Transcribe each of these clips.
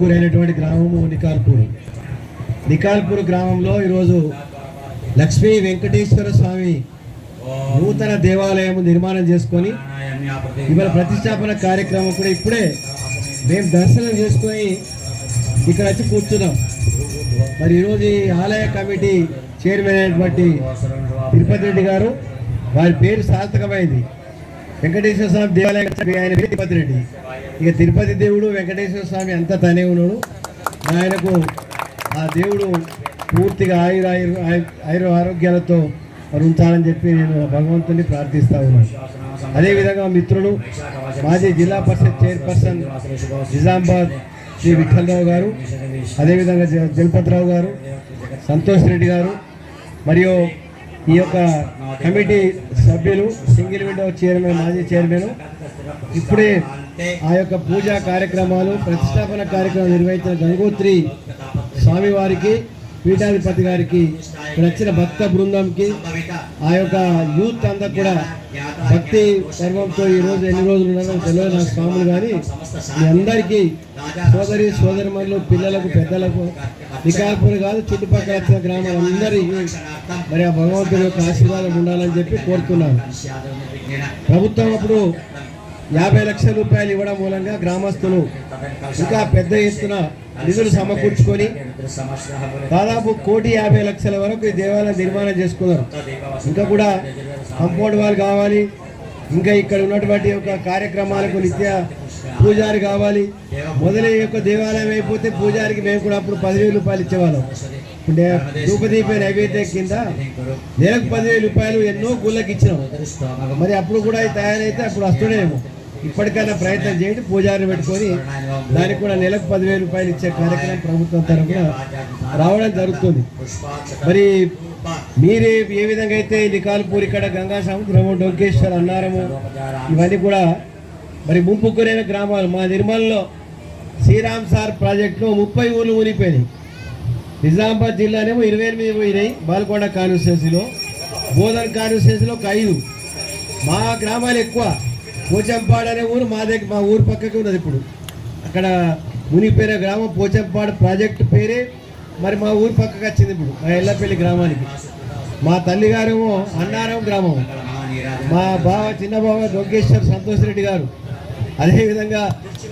గురైనటువంటి గ్రామము నికాల్పూర్. నికాల్పూర్ గ్రామంలో ఈరోజు లక్ష్మీ వెంకటేశ్వర స్వామి నూతన దేవాలయం నిర్మాణం చేసుకొని ఇవాళ ప్రతిష్టాపన కార్యక్రమం కూడా ఇప్పుడే మేము దర్శనం చేసుకొని ఇక్కడ వచ్చి కూర్చున్నాం. మరి ఈరోజు ఈ ఆలయ కమిటీ చైర్మన్ అయినటువంటి తిరుపతి రెడ్డి గారు వారి పేరు సార్థకమైంది. వెంకటేశ్వర స్వామి దేవాలయం ఆయన తిరుపతి రెడ్డి ఇక తిరుపతి దేవుడు వెంకటేశ్వర స్వామి అంతా తనే ఉన్నాడు. ఆయనకు ఆ దేవుడు పూర్తిగా ఆయుర ఆయుర ఆయుర ఆరోగ్యాలతో మరి ఉంచాలని చెప్పి నేను భగవంతుని ప్రార్థిస్తా ఉన్నాను. అదేవిధంగా మిత్రులు మాజీ జిల్లా పరిషత్ చైర్పర్సన్ నిజామాబాద్ శ్రీ విఠలరావు గారు అదేవిధంగా జ- జలపతిరావు గారు సంతోష్ రెడ్డి గారు మరియు ఈ యొక్క కమిటీ సభ్యులు సింగిల్ విండో చైర్మన్ మాజీ చైర్మన్ ఇప్పుడే ఆ యొక్క పూజా కార్యక్రమాలు ప్రతిష్టాపన కార్యక్రమం నిర్వహించిన గంగోత్రి స్వామివారికి పీఠాధిపతి గారికి ఇక్కడ వచ్చిన భక్త బృందంకి ఆ యొక్క యూత్ అంతా కూడా భక్తి గర్వంతో ఈ రోజు ఎన్ని రోజులు ఉన్నారో తెలియదు నా స్వాములు కానీ మీ అందరికీ సోదరి సోదరిమణులు పిల్లలకు పెద్దలకు నికాల్పూర్ కాదు చుట్టుపక్కల వచ్చిన గ్రామాలందరికీ మరి ఆ భగవంతుని యొక్క ఆశీర్వాదం ఉండాలని చెప్పి కోరుతున్నాను. ప్రభుత్వం అప్పుడు యాభై లక్షల రూపాయలు ఇవ్వడం మూలంగా గ్రామస్తులు ఇంకా పెద్ద ఎత్తున నిధులు సమకూర్చుకొని దాదాపు కోటి యాభై లక్షల వరకు ఈ దేవాలయం నిర్మాణం చేసుకున్నారు. ఇంకా కూడా కంపౌండ్ వాల్ కావాలి. ఇంకా ఇక్కడ ఉన్నటువంటి యొక్క కార్యక్రమాలకు నిత్య పూజారి కావాలి. మొదలై యొక్క దేవాలయం అయిపోతే పూజారికి మేము కూడా అప్పుడు పదివేల రూపాయలు ఇచ్చేవాళ్ళం. ఇప్పుడు ధూపదీప నైవేద్యం కింద నెలకు పదివేల రూపాయలు ఎన్నో గుళ్ళకి ఇచ్చినాం. మరి అప్పుడు కూడా తయారైతే అప్పుడు వస్తుండేమో ఇప్పటికైనా ప్రయత్నం చేయండి. పూజారిని పెట్టుకొని దానికి కూడా నెలకు పదివేల రూపాయలు ఇచ్చే కార్యక్రమం ప్రభుత్వం తరఫున రావడం జరుగుతుంది. మరి మీరే ఏ విధంగా అయితే నికాల్పూర్ ఇక్కడ గంగా సముద్రము డొంకేశ్వర్ అన్నారము ఇవన్నీ కూడా మరి ముంపు గురైన గ్రామాలు. మా నిర్మల్లో శ్రీరామ్ సార్ ప్రాజెక్టులో ముప్పై ఊర్లు మునిపోయినాయి నిజామాబాద్ జిల్లానేమో ఇరవై ఎనిమిది పోయినాయి బాల్కొండ కాన్స్టిట్యున్సీలో బోధన్ కాన్స్టిట్యున్సీలో ఒక ఐదు. మా గ్రామాలు ఎక్కువ. పోచంపాడు అనే ఊరు మా దగ్గర మా ఊరు పక్కకి ఉన్నది ఇప్పుడు. అక్కడ మునిపేర గ్రామం పోచంపాడు ప్రాజెక్టు పేరే మరి మా ఊరు పక్కకి వచ్చింది ఇప్పుడు మా ఎల్లపల్లి గ్రామానికి. మా తల్లిగారేమో అన్నారం గ్రామం. మా బావ చిన్న బావ దొంగేశ్వర్ సంతోష్ రెడ్డి గారు. అదేవిధంగా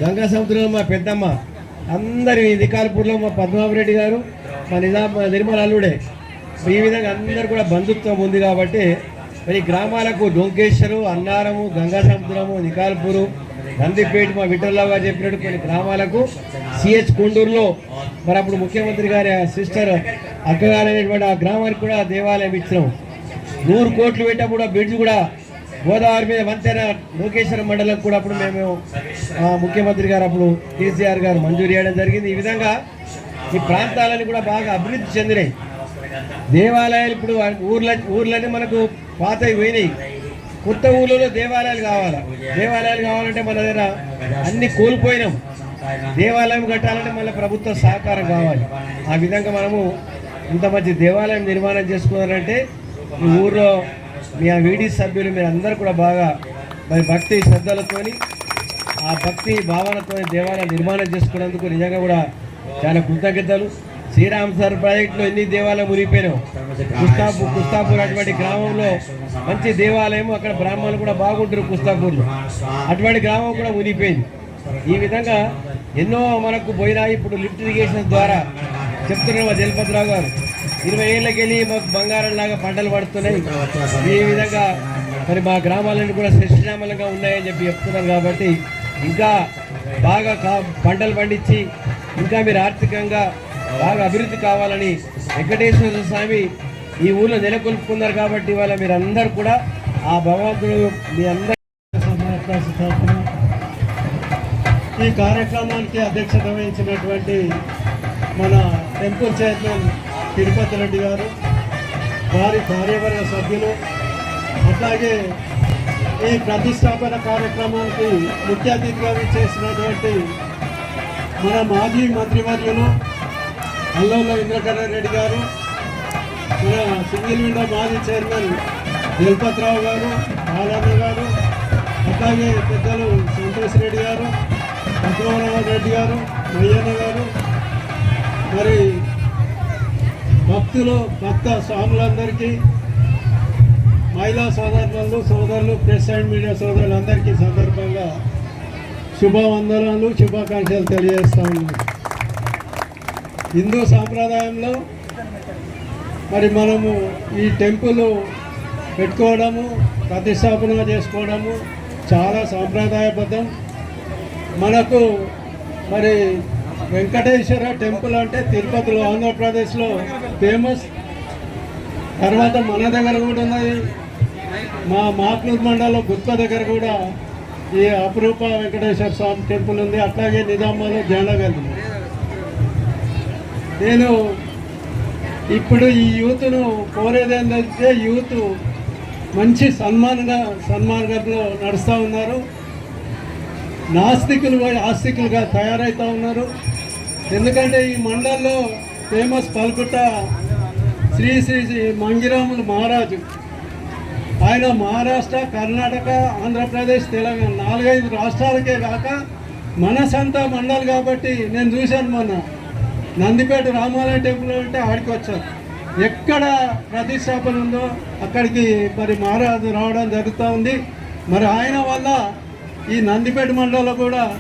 గంగా సముద్రంలో మా పెద్దమ్మ. అందరి నికాల్పూర్లో మా పద్మారెడ్డి గారు మా నిజాం మా నిర్మల అల్లుడే ఈ విధంగా అందరు కూడా బంధుత్వం ఉంది కాబట్టి మరి గ్రామాలకు డొంకేశ్వరు అన్నారము గంగా సముద్రము నికాల్పూరు నందిపేట మా విఠలరావు గారు చెప్పినట్టు కొన్ని గ్రామాలకు సిహెచ్ కొండూరులో మరి అప్పుడు ముఖ్యమంత్రి గారి సిస్టర్ అక్కగారైనటువంటి ఆ గ్రామానికి కూడా దేవాలయం ఇచ్చినాము నూరు కోట్లు పెట్టినప్పుడు బ్రిడ్జ్ కూడా గోదావరి మీద వంతెన లోకేశ్వర మండలం కూడా అప్పుడు మేము ముఖ్యమంత్రి గారు అప్పుడు కేసీఆర్ గారు మంజూరు చేయడం జరిగింది. ఈ విధంగా ఈ ప్రాంతాలని కూడా బాగా అభివృద్ధి చెందినాయి. దేవాలయాలు ఇప్పుడు ఊర్ల ఊర్లన్నీ మనకు పాతవి పోయినాయి. కొత్త ఊళ్ళలో దేవాలయాలు కావాలా? దేవాలయాలు కావాలంటే మన దగ్గర అన్ని కోల్పోయినాం. దేవాలయం కట్టాలంటే మళ్ళీ ప్రభుత్వ సహకారం కావాలి. ఆ విధంగా మనము ఇంత మంచి దేవాలయం నిర్మాణం చేసుకున్నారంటే ఈ ఊర్లో మీ ఆ వీడి సభ్యులు మీరు అందరూ కూడా బాగా మరి భక్తి శ్రద్ధలతోని ఆ భక్తి భావనతో దేవాలయం నిర్మాణం చేసుకున్నందుకు నిజంగా కూడా చాలా కృతజ్ఞతలు. శ్రీరామ్ సార్ ప్రాజెక్టులో ఎన్ని దేవాలయం మునిగిపోయినావు కుస్తాపూర్ కుస్తాపూర్ అటువంటి గ్రామంలో మంచి దేవాలయం అక్కడ బ్రాహ్మణులు కూడా బాగుంటారు కుస్తాపూర్లో. అటువంటి గ్రామం కూడా మునిగిపోయింది. ఈ విధంగా ఎన్నో మనకు పోయినాయి ఇప్పుడు లిఫ్ట్ ఇరిగేషన్ ద్వారా చెప్తున్నారు మా జలపతిరావు గారు. ఇరవై ఏళ్ళకి వెళ్ళి మాకు బంగారం లాగా పంటలు పడుతున్నాయి. ఈ విధంగా మరి మా గ్రామాలన్నీ కూడా సృష్టినామలంగా ఉన్నాయని చెప్పి చెప్తున్నారు కాబట్టి ఇంకా బాగా కా పంటలు పండించి ఇంకా మీరు ఆర్థికంగా బాగా అభివృద్ధి కావాలని వెంకటేశ్వర స్వామి ఈ ఊళ్ళో నెలకొల్పుకున్నారు కాబట్టి ఇవాళ మీరందరూ కూడా ఆ భగవంతుడు మీ అందరి ఈ కార్యక్రమానికి అధ్యక్షత వహించినటువంటి మన టెంపుల్ చైర్మన్ తిరుపతి రెడ్డి గారు వారి కార్యవర్గ సభ్యులు అట్లాగే ఈ ప్రతిష్టాపన కార్యక్రమానికి ముఖ్య అతిథిగా చేసినటువంటి మన మాజీ మంత్రివర్యులు అల్లంలో ఇంద్రకరణ్ రెడ్డి గారు మన సింగిల్ విండో మాజీ చైర్మన్ జలపతిరావు గారు బాలన్న గారు అట్లాగే పెద్దలు సంతోష్ రెడ్డి గారు పద్మనాభ రెడ్డి గారు మయ్యన్న గారు మరి భక్తులు భక్త స్వాములందరికీ మహిళా సోదరులు సోదరులు ప్రెస్ అండ్ మీడియా సోదరులందరికీ సందర్భంగా శుభవందనాలు శుభాకాంక్షలు తెలియజేస్తా ఉన్నాను. హిందూ సాంప్రదాయంలో మరి మనము ఈ టెంపుల్ పెట్టుకోవడము ప్రతిష్టాపన చేసుకోవడము చాలా సాంప్రదాయబద్ధం. మనకు మరి వెంకటేశ్వర టెంపుల్ అంటే తిరుపతిలో ఆంధ్రప్రదేశ్లో ఫేమస్. తర్వాత మన దగ్గర కూడా ఉన్నది. మా మాక్లూరు మండలం గుత్ప దగ్గర కూడా ఈ అపురూప వెంకటేశ్వర స్వామి టెంపుల్ ఉంది. అట్లాగే నిజామాబాద్లో జెండగల్ నేను ఇప్పుడు ఈ యూత్ను కోరేది ఏంటంటే యూత్ మంచి సన్మానంగా సన్మార్గంలో నడుస్తూ ఉన్నారు. నాస్తికులు పోయి ఆస్తికులుగా తయారవుతూ ఉన్నారు. ఎందుకంటే ఈ మండల్లో ఫేమస్ పల్కుట శ్రీ శ్రీ శ్రీ మంగిరాములు మహారాజు. ఆయన మహారాష్ట్ర కర్ణాటక ఆంధ్రప్రదేశ్ తెలంగాణ నాలుగైదు రాష్ట్రాలకే కాక మన సొంత మండలి కాబట్టి నేను చూశాను మొన్న. నందిపేట రామాలయ టెంపుల్ అంటే ఆడికి వచ్చారు ఎక్కడ ప్రతిష్టాపన ఉందో అక్కడికి మరి మహారాజు రావడం జరుగుతూ ఉంది. మరి ఆయన వల్ల ఈ నందిపేట మండలంలో కూడా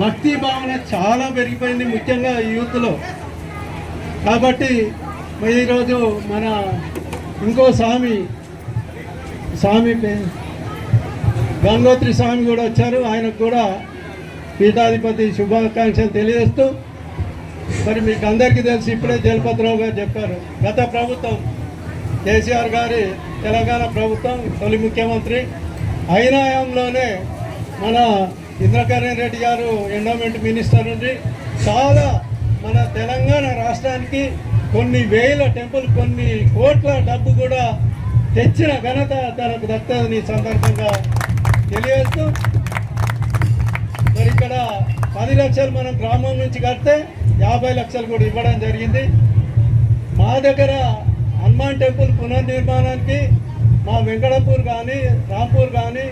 భక్తి భావన చాలా పెరిగిపోయింది ముఖ్యంగా ఈ యూత్లో. కాబట్టి ఈరోజు మన ఇంకో స్వామి స్వామి పే- గంగోత్రి స్వామి కూడా వచ్చారు. ఆయనకు కూడా పీఠాధిపతి శుభాకాంక్షలు తెలియజేస్తూ మరి మీకు అందరికీ తెలిసి ఇప్పుడే జలపతిరావు గారు చెప్పారు. గత ప్రభుత్వం కేసీఆర్ గారి తెలంగాణ ప్రభుత్వం తొలి ముఖ్యమంత్రి. అయినాయంలోనే మన ఇంద్రకరణ్ రెడ్డి గారు ఎండోమెంట్ మినిస్టర్ నుండి చాలా మన తెలంగాణ రాష్ట్రానికి కొన్ని వేల టెంపుల్ కొన్ని కోట్ల డబ్బు కూడా తెచ్చిన ఘనత తనకు దక్కుతుందని సందర్భంగా తెలియజేస్తూ మరి ఇక్కడ పది లక్షలు మనం గ్రామం నుంచి కడితే యాభై లక్షలు కూడా ఇవ్వడం జరిగింది. మా దగ్గర హనుమాన్ టెంపుల్ పునర్నిర్మాణానికి మా వెంకటపూర్ కానీ రాంపూర్ కానీ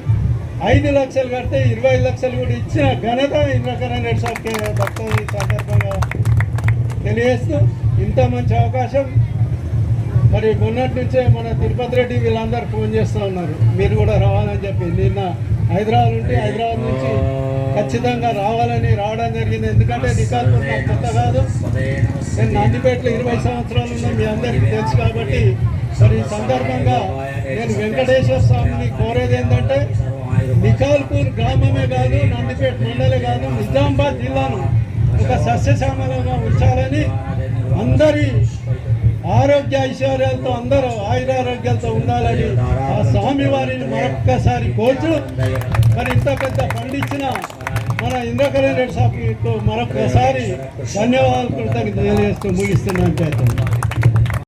ఐదు లక్షలు కడితే ఇరవై లక్షలు కూడా ఇచ్చిన ఘనత ఇంద్రకరణ్ రెడ్డి సార్కి దక్కుతుంది ఈ సందర్భంగా తెలియజేస్తూ ఇంత మంచి అవకాశం. మరి మొన్నటి నుంచే మన తిరుపతి రెడ్డి వీళ్ళందరూ ఫోన్ చేస్తూ ఉన్నారు. మీరు కూడా రావాలని చెప్పి నిన్న హైదరాబాద్ ఉంటే హైదరాబాద్ నుంచి ఖచ్చితంగా రావాలని రావడం జరిగింది. ఎందుకంటే నికాల్పూర్ నాకు కొత్త కాదు. నేను నందిపేటలో ఇరవై సంవత్సరాలు ఉన్న మీ అందరికీ తెలుసు కాబట్టి. మరి ఈ సందర్భంగా నేను వెంకటేశ్వర స్వామిని కోరేది ఏంటంటే నికాల్పూర్ గ్రామమే కాదు నందిపేట మండలే కాదు నిజామాబాద్ జిల్లాను ఒక సస్యశ్యామలంగా ఉంచాలని అందరి ఆరోగ్య ఐశ్వర్యాలతో అందరూ ఆయురారోగ్యాలతో ఉండాలని ఆ స్వామి వారిని మరొక్కసారి కోరుచు. మరి ఇంత పెద్ద పండించిన మన ఇంద్రకరణ్ రెడ్డి సాబ్ మరొకసారి ధన్యవాదాలు కృతజ్ఞతలు తెలియజేస్తూ ముగిస్తున్నాను చేస్తాను